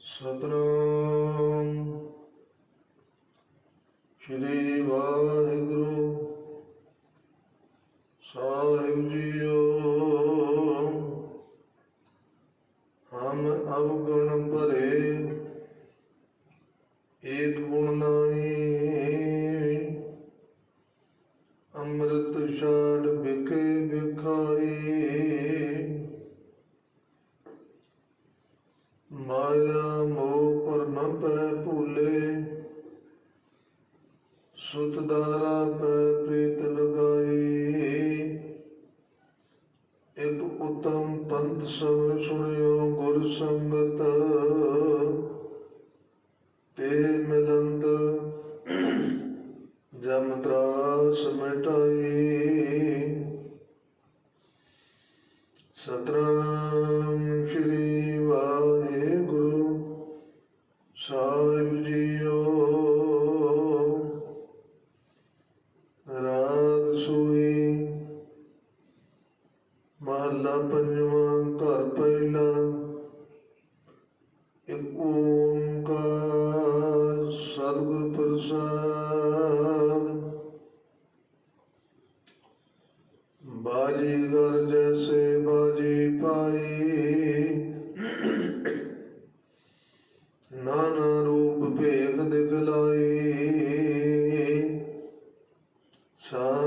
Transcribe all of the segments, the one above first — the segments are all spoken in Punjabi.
ਸਤਨਾਮ। ਸ਼੍ਰੀ ਵਾਹਿਗੁਰੂ ਸਾਹਿਬ ਜੀਓ। ਹਮ ਅਵਗੁਣ ਭਰੇ ਏਕ ਗੁਣ ਨਾਹੀ ਅੰਮ੍ਰਿਤ ਛਾੜ ਬਿਕੇ ਬਿਖਾਈ ਮਾਇਆ ਮੋਹ ਪਰ ਨ ਪੈ ਭੂਲੇ ਸੁਤ ਦਾਰਾ ਪੈ ਪ੍ਰੀਤ ਲਗਾਈ। ਇਕ ਉਤਮ ਪੰਥ ਸਭ ਸੁਣਿਓ ਗੁਰ ਸੰਗਤ। ਤੇ ਮਿਲੰਦ ਜਮ ਤਰਾਸ ਮਿਟਾਈ। ਸਤਨਾਮ ਮਹੱਲਾ ਪੰਜਵਾਂ ਘਰ ਪਹਿਲਾ। ਇੱਕ ਓੰਕਾਰ ਸਤਿਗੁਰ ਪ੍ਰਸਾਦ। ਬਾਜੀ ਗਰ ਜੈਸੇ ਬਾਜੀ ਪਾਈ ਨਾਨਾ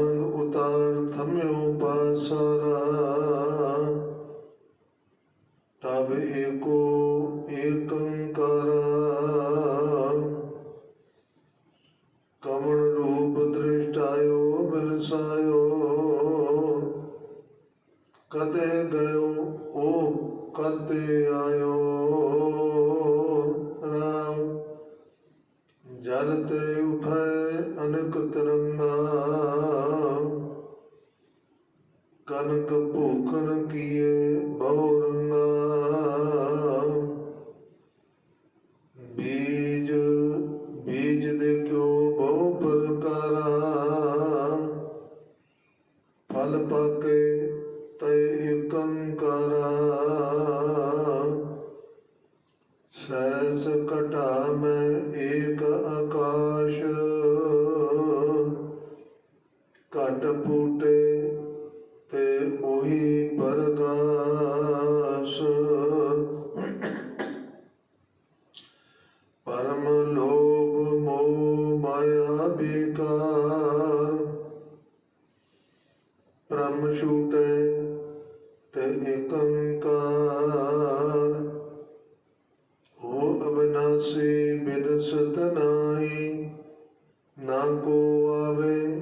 ਸੰਗ ਉਤਾਰ ਥਮਿਓ ਪਾਸਾਰਾ ਤਬ ਏਕੋ ਏਕੰਕਾਰਾ ਕਮਣ ਰੂਪ ਦ੍ਰਿਸ਼ਟਾਇਓ ਬਿਲਸਾਇਓ ਕਦੇ ਗਇਓ ਉਹ ਕਦੇ ਆਇਓ। ਰਾਮ, ਜਲ ਤੇ ਉਠਾਏ ਅਨਕ ਤਰੰਗਾ। ਕਨਕ ਭੂਖਨ ਕੀਏ ਬਹੁ ਰੰਗਾ ਬੀਜ ਬੀਜ ਦੇ ਕਿਉ ਬਹੁ ਪ੍ਰਕਾਰਾ? ਫਲ ਪਾਕੇ ਤੈ ਏਕੰਕਾਰਾ ਸੈਸ ਘਟਾ ਮੈਂ ਏਕ ਆਕਾਰ। ਉਹੀ ਪਰਮ ਲੋਭ ਮੋਹ ਮਾਇਆ ਬੇਕਾਰ। ਬ੍ਰਹਮ ਛੂਟੇ ਤੇ ਇਕੰਕਾਰ। ਹੋ ਅਬਨਾਸੀ ਬਿਨਸਤ ਨਾਹੀ, ਨਾ ਕੋ ਆਵੇ,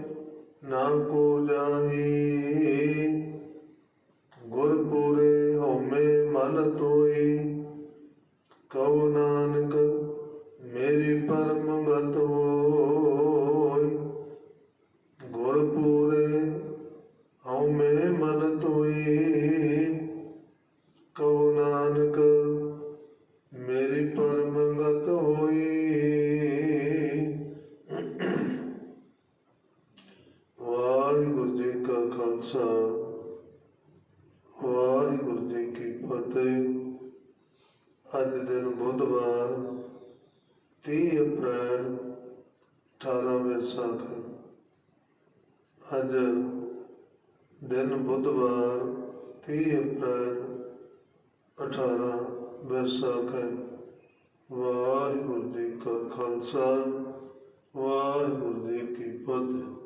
ਨਾ ਕੋ ਜਾਹੀ। ਪੂਰੇ ਹਉਮੈ ਮਨ ਤੋਈ ਕਉ ਨਾਨਕ, ਮੇਰੀ ਪਰਮ ਗਤ ਹੋਈ ਗੁਰ ਪੂਰੇ ਹਉਮੈ ਮਨ ਤੋਈ ਕਉ ਨਾਨਕ, ਮੇਰੀ ਪਰਮ ਗਤ ਹੋਈ ਵਾਹਿਗੁਰੂ ਜੀ ਕਾ ਖਾਲਸਾ ਵਾਹਿਗੁਰੂ ਜੀ ਕੀ ਫਤਿਹ ਅੱਜ ਦਿਨ ਬੁੱਧਵਾਰ 30 ਅਪ੍ਰੈਲ 18 ਵਿਸਾਖ ਅੱਜ ਦਿਨ ਬੁੱਧਵਾਰ 30 ਅਪ੍ਰੈਲ 18 ਵਿਸਾਖ ਵਾਹਿਗੁਰੂ ਜੀ ਕਾ ਖਾਲਸਾ, ਵਾਹਿਗੁਰੂ ਜੀ ਕੀ ਫਤਿਹ।